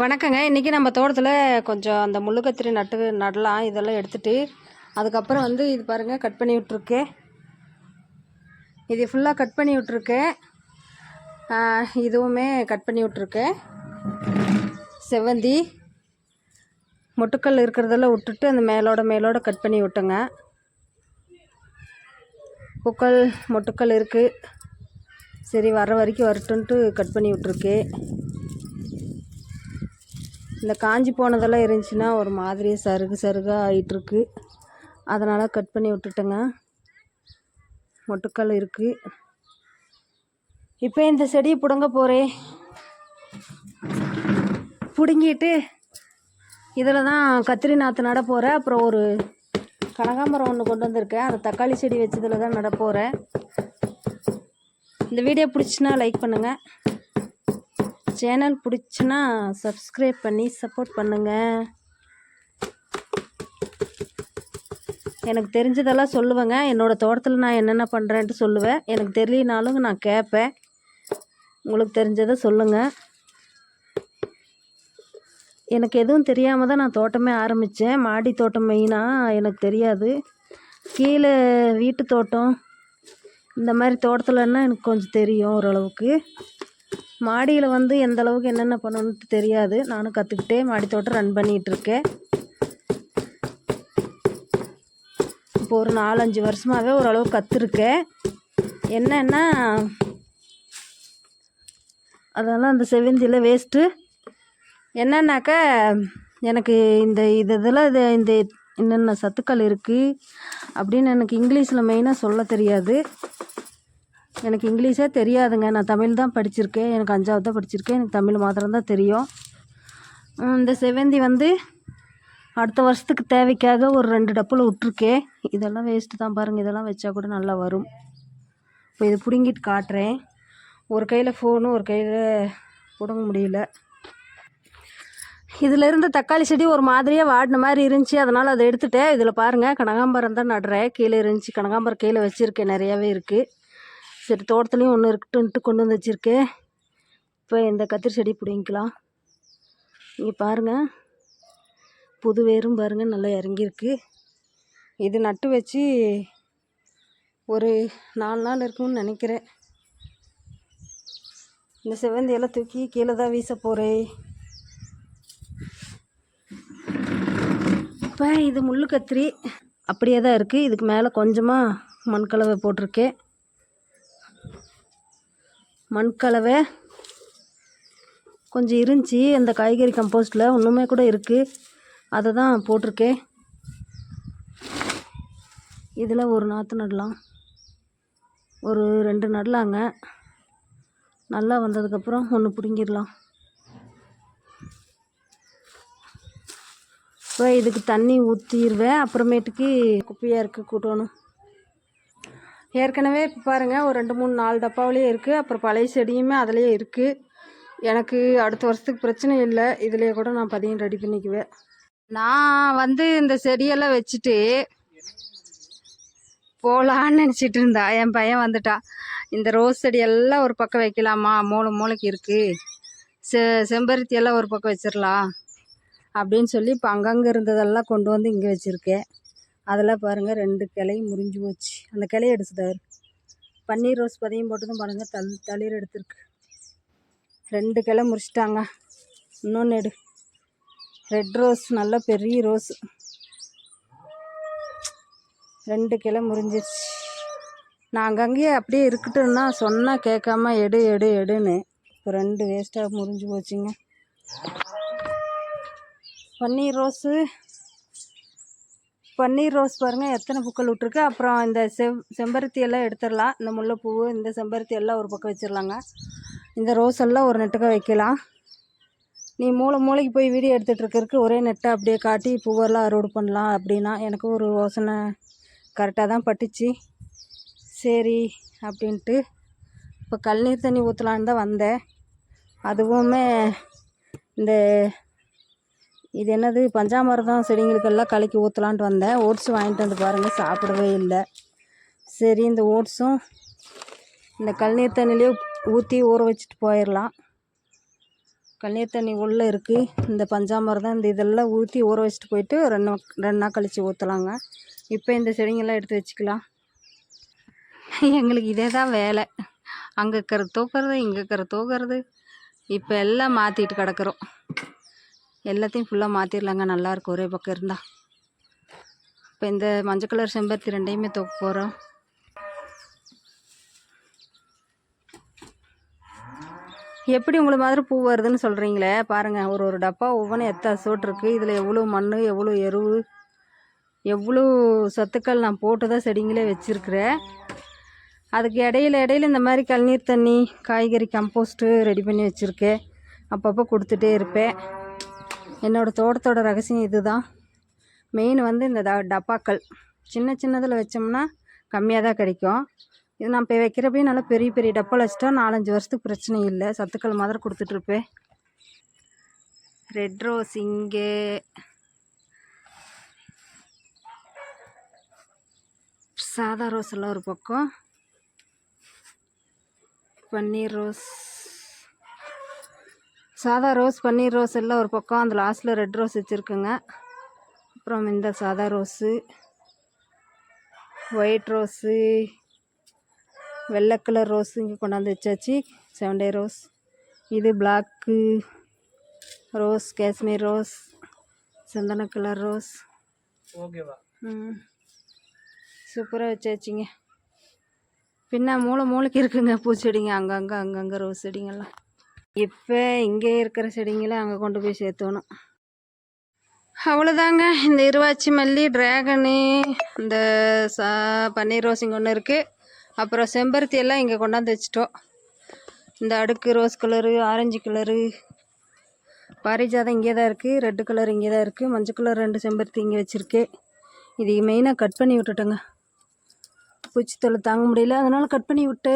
வணக்கங்க. இன்றைக்கி நம்ம தோட்டத்தில் கொஞ்சம் அந்த முள்ளுக்கத்திரி நட்டு நடலாம் இதெல்லாம் எடுத்துகிட்டு அதுக்கப்புறம் வந்து இது பாருங்கள் கட் பண்ணி விட்ருக்கேன் இது ஃபுல்லாக கட் பண்ணி விட்ருக்கேன் இதுவுமே கட் பண்ணி விட்ருக்கேன் செவ்வந்தி மொட்டுக்கல் இருக்கிறதெல்லாம் விட்டுட்டு அந்த மேலோட மேலோட கட் பண்ணி விட்டுங்க. பூக்கள் மொட்டுக்கள் இருக்குது சரி வர வரைக்கும் வரட்டுன்ட்டு கட் பண்ணி விட்ருக்கேன் இந்த காஞ்சி போனதெல்லாம் இருந்துச்சுன்னா ஒரு மாதிரி சருகு சருகாக ஆகிட்டுருக்கு அதனால் கட் பண்ணி விட்டுட்டேங்க. மொட்டுக்கள் இருக்குது இப்போ இந்த செடியை பிடுங்க போகிறேன் பிடுங்கிட்டு இதில் தான் கத்திரி நாற்று நட போகிறேன் அப்புறம் ஒரு கனகாம்பரம் ஒன்று கொண்டு வந்திருக்கேன். அந்த தக்காளி செடி வச்சதில் தான் நட போகிறேன் இந்த வீடியோ பிடிச்சின்னா லைக் பண்ணுங்கள் சேனல் பிடிச்சுன்னா சப்ஸ்கிரைப் பண்ணி சப்போர்ட் பண்ணுங்கள் எனக்கு தெரிஞ்சதெல்லாம் சொல்லுவேங்க. என்னோடய தோட்டத்தில் நான் என்னென்ன பண்ணுறேன்ட்டு சொல்லுவேன். எனக்கு தெரியலனாலும் நான் கேட்பேன். உங்களுக்கு தெரிஞ்சதை சொல்லுங்கள் எனக்கு எதுவும் தெரியாமல் தான் நான் தோட்டமே ஆரம்பித்தேன் மாடி தோட்டம் மெயினாக எனக்கு தெரியாது. கீழே வீட்டு தோட்டம். இந்த மாதிரி தோட்டத்தில்னா எனக்கு கொஞ்சம் தெரியும் ஓரளவுக்கு. மாடியில் வந்து எந்த அளவுக்கு என்னென்ன பண்ணணுன்ட்டு தெரியாது. நானும் கற்றுக்கிட்டே மாடி தோட்டம் ரன் பண்ணிகிட்டு இருக்கேன் இப்போ ஒரு நாலஞ்சு வருஷமாகவே ஓரளவு கற்றுருக்கேன் என்னென்னா அதெல்லாம் அந்த செவ்வந்தியில் வேஸ்ட்டு என்னன்னாக்கா எனக்கு இந்த இது இதெல்லாம் இது இந்த என்னென்ன சத்துக்கள் இருக்குது அப்படின்னு எனக்கு இங்கிலீஷில் மெயினாக சொல்ல தெரியாது. எனக்கு இங்கிலீஷே தெரியாதுங்க. நான் தமிழ் தான் படிச்சிருக்கேன். எனக்கு அஞ்சாவது தான் படிச்சிருக்கேன். எனக்கு தமிழ் மாத்திரம்தான் தெரியும். இந்த செவந்தி வந்து அடுத்த வருஷத்துக்கு தேவைக்காக ஒரு ரெண்டு டப்பில் விட்ருக்கேன் இதெல்லாம் வேஸ்ட்டு தான் பாருங்கள் இதெல்லாம் வச்சா கூட நல்லா வரும். இப்போ இதை பிடுங்கிட்டு காட்டுறேன். ஒரு கையில் ஃபோனு ஒரு கையில் பிடுங்க முடியல. இதில் இருந்த தக்காளி செடி ஒரு மாதிரியாக வாடின மாதிரி இருந்துச்சு. அதனால் அதை எடுத்துட்டேன். இதில் பாருங்கள் கனகாம்பரம் தான் நடுறேன். கீழே இருந்துச்சு. கனகாம்பரம் கீழே வச்சுருக்கேன். நிறையாவே இருக்குது சரி தோட்டத்துலேயும் ஒன்று இருக்கட்டுன்ட்டு கொண்டு வந்து வச்சுருக்கேன் இப்போ இந்த கத்திரி செடி பிடிங்கிக்கலாம். இங்கே பாருங்கள் புது வேரும் பாருங்கள் நல்லா இறங்கியிருக்கு. இது நட்டு வச்சு ஒரு நாலு நாள் இருக்கும்னு நினைக்கிறேன். இந்த செவ்வந்தியெல்லாம் தூக்கி கீழே தான் வீச போகிறேன் இப்போ இது முள் கத்திரி. அப்படியே தான் இருக்குது இதுக்கு மேலே கொஞ்சமாக மண்கலவை போட்டிருக்கேன். மண்கலவை கொஞ்சம் இருந்துச்சு அந்த காய்கறி கம்போஸ்ட்டில் இன்னுமே கூட இருக்குது அதை தான் போட்டிருக்கேன். இதில் ஒரு நாற்று நடலாம். ஒரு ரெண்டு நடலாங்க. நல்லா வந்ததுக்கப்புறம் ஒன்று பிடுங்கிடலாம். இப்போ இதுக்கு தண்ணி ஊற்றிடுவேன் அப்புறமேட்டுக்கு குப்பையாக இருக்குது கூட்டணும். ஏற்கனவே இப்போ பாருங்கள் ஒரு ரெண்டு மூணு நாலு டப்பாவிலேயே இருக்குது அப்புறம் பழைய செடியுமே அதுலேயே இருக்குது எனக்கு அடுத்த வருஷத்துக்கு பிரச்சனை இல்லை. இதுலேயே கூட நான் பதியம் ரெடி பண்ணிக்குவேன். நான் வந்து இந்த செடியெல்லாம் வச்சுட்டு போகலான்னு நினச்சிட்டு இருந்தா. என் பையன் வந்துட்டான் இந்த ரோஸ் செடியெல்லாம் ஒரு பக்கம் வைக்கலாமா? மூளை மூளைக்கு இருக்குது செ செம்பருத்தி எல்லாம் ஒரு பக்கம் வச்சிடலாம் அப்படின்னு சொல்லி இப்போ அங்கங்கே இருந்ததெல்லாம் கொண்டு வந்து இங்கே வச்சுருக்கேன். அதெல்லாம் பாருங்கள் ரெண்டு கிளையும் முறிஞ்சு போச்சு. அந்த கிளைய எடுத்துட்டாரு. பன்னீர் ரோஸ் பதையும் போட்டதும் பாருங்கள் தல் தளிர் எடுத்துருக்கு. ரெண்டு கிளை முறிச்சிட்டாங்க. இன்னொன்று எடு. ரெட் ரோஸ் நல்ல பெரிய ரோஸ். ரெண்டு கிளை முறிஞ்சிருச்சு. நான் அங்கங்கேயே அப்படியே இருக்கட்டும்னா சொன்னால் கேட்காம எடு எடு எடுன்னு. இப்போ ரெண்டு வேஸ்ட்டாக முறிஞ்சு போச்சுங்க. பன்னீர் ரோஸு பன்னீர் ரோஸ் பாருங்கள் எத்தனை பூக்கள் விட்ருக்கு அப்புறம் இந்த செவ் செம்பருத்தி எல்லாம் எடுத்துடலாம். இந்த முல்லைப்பூ இந்த செம்பருத்தி எல்லாம் ஒரு பக்கம் வச்சிடலாங்க. இந்த ரோஸ் எல்லாம் ஒரு நெட்டுக்க வைக்கலாம். நீ மூளை மூளைக்கு போய் வீடியோ எடுத்துகிட்ருக்கறக்கு ஒரே நெட்டை அப்படியே காட்டி பூவெல்லாம் அறுவடை பண்ணலாம் அப்படின்னா எனக்கு ஒரு யோசனை கரெக்டாக தான் பட்டுச்சு. சரி அப்படின்ட்டு இப்போ கல்நீர் தண்ணி ஊற்றலான்னு தான் வந்தேன். அதுவுமே இந்த இது என்னது? பஞ்சாமிர்தம் செடிங்களுக்கெல்லாம் கலக்கி ஊற்றலான்ட்டு வந்தேன். ஓட்ஸ் வாங்கிட்டு வந்து பாருங்கள் சாப்பிடவே இல்லை. சரி இந்த ஓட்ஸும் இந்த கழுநீர் தண்ணியிலே ஊற்றி ஊற வச்சுட்டு போயிடலாம் கல்நீர் தண்ணி உள்ளே இருக்குது இந்த பஞ்சாமரம் இந்த இதெல்லாம் ஊற்றி ஊற வச்சுட்டு போயிட்டு ரெண்டு ரெண்டு நாள் கழித்து ஊற்றலாங்க இப்போ இந்த செடிங்கெல்லாம் எடுத்து வச்சுக்கலாம். எங்களுக்கு இதே தான் வேலை. அங்கே இருக்கிற தூக்கிறது இங்கே இருக்கிற தூக்கிறது. இப்போ எல்லாம் மாற்றிட்டு கிடக்குறோம். எல்லாத்தையும் ஃபுல்லாக மாற்றிடலாங்க நல்லாயிருக்கும் ஒரே பக்கம் இருந்தால் இப்போ இந்த மஞ்சள் கலர் செம்பருத்தி ரெண்டையுமே தொக்க போகிறோம் எப்படி உங்களை மாதிரி பூ வருதுன்னு சொல்கிறீங்களே பாருங்கள் ஒரு ஒரு டப்பா ஒவ்வொன்றும் எத்தனை சோட்டு இருக்குது இதில் எவ்வளோ மண் எவ்வளோ எருவு எவ்வளோ சத்துக்கள் நான் போட்டு தான் செடிங்களே வச்சுருக்கிறேன். அதுக்கு இடையில இடையில இந்த மாதிரி கழிநீர் தண்ணி காய்கறி கம்போஸ்ட்டு ரெடி பண்ணி வச்சுருக்கேன். அப்பப்போ கொடுத்துட்டே இருப்பேன். என்னோடய தோட்டத்தோட ரகசியம் இதுதான். மெயின் வந்து இந்த ட டப்பாக்கள். சின்ன சின்னதில் வச்சோம்னா கம்மியாக தான் கிடைக்கும். இது நான் இப்போ வைக்கிறப்பையும் நல்லா பெரிய பெரிய டப்பாவில் வச்சுட்டா நாலஞ்சு வருஷத்துக்கு பிரச்சனை இல்லை. சத்துக்கள் மாதிரி கொடுத்துட்ருப்பேன் ரெட் ரோஸ் இங்கே. சாதா ரோஸ் எல்லாம் ஒரு பக்கம். பன்னீர் ரோஸ் சாதா ரோஸ் பன்னீர் ரோஸ் எல்லாம் ஒரு பக்கம். அந்த லாஸ்ட்டில் ரெட் ரோஸ் வச்சுருக்குங்க. அப்புறம் இந்த சாதா ரோஸு ஒயிட் ரோஸு வெள்ளை கலர் ரோஸு இங்கே கொண்டாந்து வச்சாச்சு. செவன் டே ரோஸ் இது பிளாக்கு ரோஸ் காஷ்மீர் ரோஸ் சந்தன கலர் ரோஸ் ஓகேவா ம். சூப்பராக வச்சாச்சுங்க. பின்ன மூளை மூளைக்கு இருக்குங்க பூச்செடிங்க. அங்கங்கே அங்கங்கே ரோஸ் செடிங்கெல்லாம். இப்போ இங்கே இருக்கிற செடிங்களை அங்கே கொண்டு போய் சேர்த்தணும். அவ்வளோதாங்க இந்த இருவாச்சி மல்லி ட்ராகனு இந்த சா பன்னீர் ரோஸிங் ஒன்று இருக்குது அப்புறம் செம்பருத்தி எல்லாம் இங்கே கொண்டாந்து வச்சிட்டோம். இந்த அடுக்கு ரோஸ் கலரு ஆரஞ்சு கலரு. பாரிஜாதம் இங்கே தான் இருக்குது ரெட்டு கலர் இங்கே தான் இருக்குது மஞ்சள் கலர் ரெண்டு செம்பருத்தி இங்கே வச்சுருக்கேன் இது மெயினாக கட் பண்ணி விட்டுட்டோங்க. பூச்சி தாங்க முடியல. அதனால் கட் பண்ணி விட்டு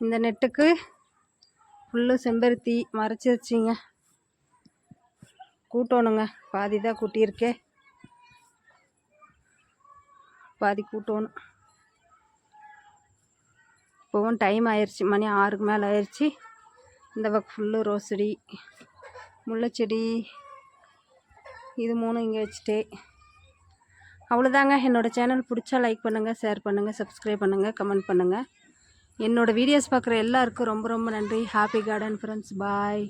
இந்த நெட்டுக்கு ஃபுல்லு செம்பருத்தி மறைச்சி வச்சிங்க. கூட்டணுங்க. பாதி தான் கூட்டியிருக்கேன். பாதி கூட்டணும். இப்போவும் டைம் ஆயிடுச்சு மணி ஆறுக்கு மேலே ஆயிடுச்சு இந்த பக்கம் ஃபுல்லு ரோஸ் செடி முல்லைச்செடி இது மூணும் இங்கே வச்சுட்டே அவ்வளோதாங்க என்னோடய சேனல் பிடிச்சா லைக் பண்ணுங்கள் ஷேர் பண்ணுங்கள் சப்ஸ்கிரைப் பண்ணுங்கள் கமெண்ட் பண்ணுங்கள் என்னோடய வீடியோஸ் பார்க்குற எல்லாருக்கும் ரொம்ப ரொம்ப நன்றி. Happy garden friends bye